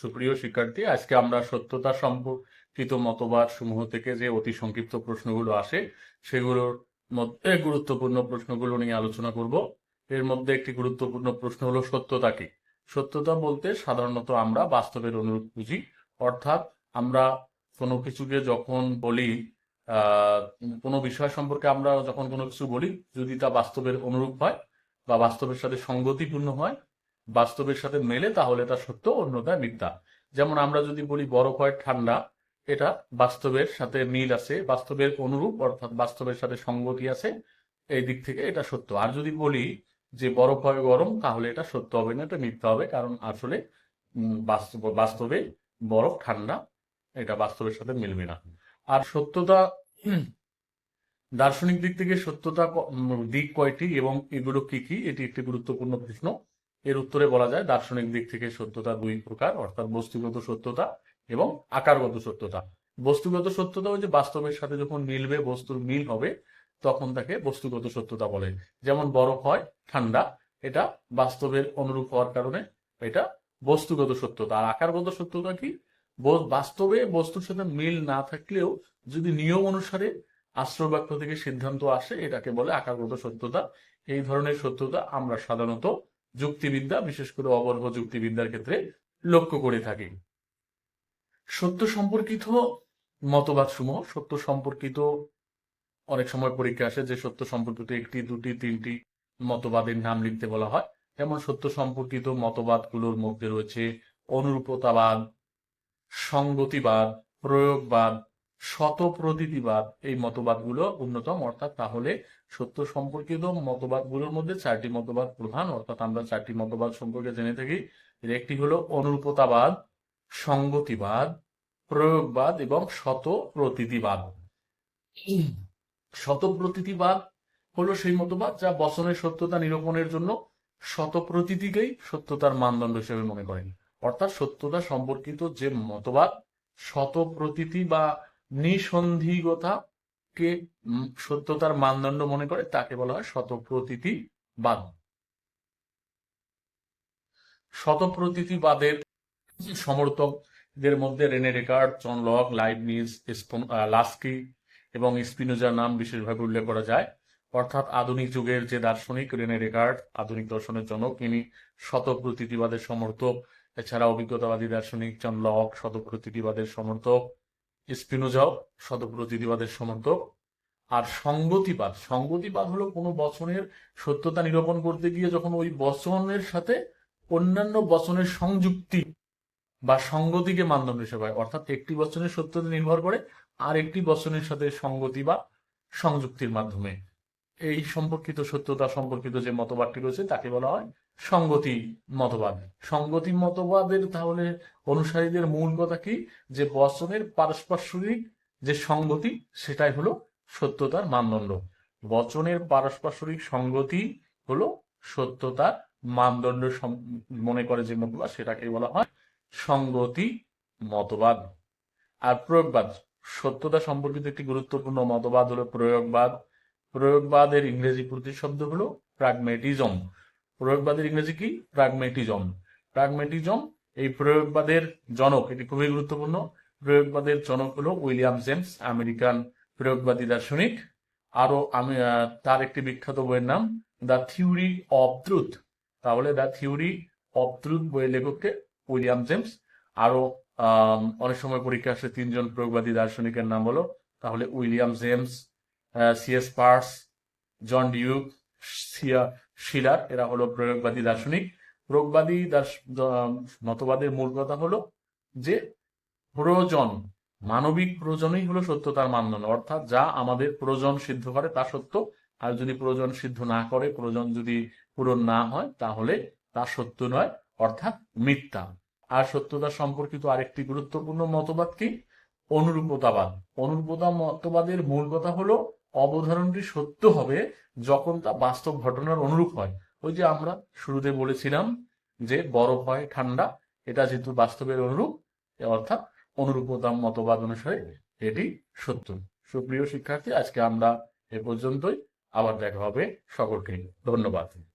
সুপ্রিয় শিক্ষার্থী, আজকে আমরা সত্যতা সম্পর্কিত মতবাদ সমূহ থেকে যে অতি সংক্ষিপ্ত প্রশ্নগুলো আসে, সেগুলোর মধ্যে গুরুত্বপূর্ণ প্রশ্নগুলো নিয়ে আলোচনা করব। এর মধ্যে একটি গুরুত্বপূর্ণ প্রশ্ন হলো, সত্যতা কি? সত্যতা বলতে সাধারণত আমরা বাস্তবের অনুরূপ বুঝি। অর্থাৎ আমরা কোনো কিছুকে যখন বলি কোনো বিষয় সম্পর্কে আমরা যখন কোনো কিছু বলি, যদি তা বাস্তবের অনুরূপ হয় বা বাস্তবের সাথে সঙ্গতিপূর্ণ হয় বাস্তবের সাথে মেলে, তাহলে তা সত্য অন্যতা মিথ্যা। যেমন আমরা যদি বলি বরফ হয় ঠান্ডা, এটা বাস্তবের সাথে মিল আছে, বাস্তবের অনুরূপ, অর্থাৎ বাস্তবের সাথে সঙ্গতি আছে, এই দিক থেকে এটা সত্য। আর যদি বলি যে বরফ হয় গরম, তাহলে এটা সত্য হবে না, এটা মিথ্যা হবে, কারণ আসলে বাস্তব বরফ ঠান্ডা, এটা বাস্তবের সাথে মিলবে না। আর সত্যতা, দার্শনিক দিক থেকে সত্যতা দিক কয়টি এবং এগুলো কি কি, এটি একটি গুরুত্বপূর্ণ প্রশ্ন। এর উত্তরে বলা যায় দার্শনিক দিক থেকে সত্যতা দুই প্রকার, অর্থাৎ বস্তুগত সত্যতা এবং আকারগত সত্যতা। বস্তুগত সত্যতা হচ্ছে বাস্তবের সাথে যখন মিলবে, বস্তুর মিল হবে, তখন তাকে বস্তুগত সত্যতা বলে। যেমন বরফ হয়, ঠান্ডা, এটা বাস্তবের অনুরূপ হওয়ার কারণে এটা বস্তুগত সত্যতা। আর আকারগত সত্যতা কি? বাস্তবে বস্তুর সাথে মিল না থাকলেও যদি নিয়ম অনুসারে আশ্রয় বাক্য থেকে সিদ্ধান্ত আসে, এটাকে বলে আকারগত সত্যতা। এই ধরনের সত্যতা আমরা সাধারণত যুক্তিবিদ্যা, বিশেষ করে অবর্ভ যুক্তিবিদ্যার ক্ষেত্রে লক্ষ্য করে থাকি। সত্য সম্পর্কিত মতবাদ সমূহ, সত্য সম্পর্কিত অনেক সময় পরীক্ষা আসে যে সত্য সম্পর্কিত একটি, দুটি, তিনটি মতবাদের নাম লিখতে বলা হয়। যেমন সত্য সম্পর্কিত মতবাদগুলোর মধ্যে রয়েছে অনুরূপতাবাদ, সঙ্গতিবাদ, প্রয়োগবাদ শতপ্রতীতিবাদ এই মতবাদগুলো অন্যতম, অর্থাৎ তাহলে সত্য সম্পর্কিত মতবাদগুলোর মধ্যে চারটি মতবাদ প্রধান, অর্থাৎ আমরা চারটি মতবাদ সম্পর্কে জেনে থাকি। এর একটি হলো অনুরূপতাবাদ, সঙ্গতিবাদ, প্রয়োগবাদ এবং শতপ্রতীতিবাদ শতপ্রতীতিবাদ হলো সেই মতবাদ যা বচনের সত্যতা নিরূপণের জন্য শতপ্রতীতিকেই সত্যতার মানদণ্ড হিসেবে মনে করেন। অর্থাৎ সত্যতা সম্পর্কিত যে মতবাদ শতপ্রতীতি বা নিঃসন্দিগতাকে সত্যতার মানদণ্ড মনে করে, তাকে বলা হয় শতপ্রতীতিবাদ শতপ্রতীতিবাদের সমর্থকদের মধ্যে René Descartes John Locke, Leibniz Laski এবং স্পিনোজার নাম বিশেষভাবে উল্লেখ করা যায়। অর্থাৎ আধুনিক যুগের যে দার্শনিক রেনে রেকার্ড, আধুনিক দর্শনের জনক, ইনি শতপ্রতীতিবাদের সমর্থক। এছাড়া অভিজ্ঞতাবাদী দার্শনিক জন লক, শতপ্রতীতিবাদের সমর্থক। স্পিনোজাও শতপ্রতীতিবাদের সমর্থক আর সঙ্গতিবাদ সঙ্গতিবাদ হলো কোনো বচনের সত্যতা নিরূপণ করতে গিয়ে যখন ওই বচনের সাথে অন্যান্য বচনের সংযুক্তি বা সঙ্গতিকে মানদণ্ড হিসেবে অর্থাৎ একটি বচনের সত্যতা নির্ভর করে আর একটি বচনের সাথে সঙ্গতি বা সংযুক্তির মাধ্যমে। এই সম্পর্কিত সত্যতা সম্পর্কিত যে মতবাদটি রয়েছে, তাকে বলা হয় সঙ্গতি মতবাদ। সঙ্গতি মতবাদের তাহলে অনুসারীদের মূল কথা কি? যে বচনের পারস্পর্শিক যে সঙ্গতি, সেটাই হলো সত্যতার মানদণ্ড। বচনের পারস্পর্শিক সঙ্গতি হলো সত্যতার মানদণ্ড মনে করে যে মতবাদ সেটাকে বলা হয় সঙ্গতি মতবাদ। আর প্রয়োগবাদ, সত্যতা সম্পর্কিত একটি গুরুত্বপূর্ণ মতবাদ হলো প্রয়োগবাদ। প্রয়োগবাদের ইংরেজি প্রতিশব্দ হলো প্রাগমেটিজম প্রয়োগবাদের ইংরেজি কি? প্রাগমেটিজম প্রাগমেটিজম এই প্রয়োগবাদের জনক, এটি খুবই গুরুত্বপূর্ণ। প্রয়োগবাদের জনক হলো উইলিয়াম জেমস, আমেরিকান প্রয়োগবাদী দার্শনিক। আরও আমি তার একটি বিখ্যাত বইয়ের নাম, দ্য থিওরি অফ ট্রুথ। তাহলে দ্য থিওরি অফ ট্রুথ বইয়ের লেখককে উইলিয়াম জেমস। আরও অনেক সময় পরীক্ষা আসে, তিনজন প্রয়োগবাদী দার্শনিকের নাম হলো, তাহলে William James C S Peirce John Duke Schiller এরা হলো প্রয়োগবাদী দার্শনিক। প্রয়োগবাদী মতবাদের মূল কথা হলো যে প্রয়োজন, মানবিক প্রয়োজনই হলো সত্যতার মানদণ্ড। অর্থাৎ যা আমাদের প্রয়োজন সিদ্ধ করে তা সত্য। আর যদি প্রয়োজন সিদ্ধ না করে, প্রয়োজন যদি পূরণ না হয়, তাহলে তা সত্য নয়, অর্থাৎ মিথ্যা। আর সত্যতা সম্পর্কিত আরেকটি গুরুত্বপূর্ণ মতবাদ কি? অনুরূপতাবাদ। অনুরূপতা মতবাদের মূল কথা হলো অবধারণটি সত্য হবে যখন তা বাস্তব ঘটনার অনুরূপ হয়। ওই যে আমরা শুরুতে বলেছিলাম যে বরফ হয় ঠান্ডা, এটা যেহেতু বাস্তবের অনুরূপ, অর্থাৎ অনুরূপতা মতবাদ অনুসারে এটি সত্য। সুপ্রিয় শিক্ষার্থী, আজকে আমরা এ পর্যন্তই। আবার দেখা হবে সকলকে। ধন্যবাদ।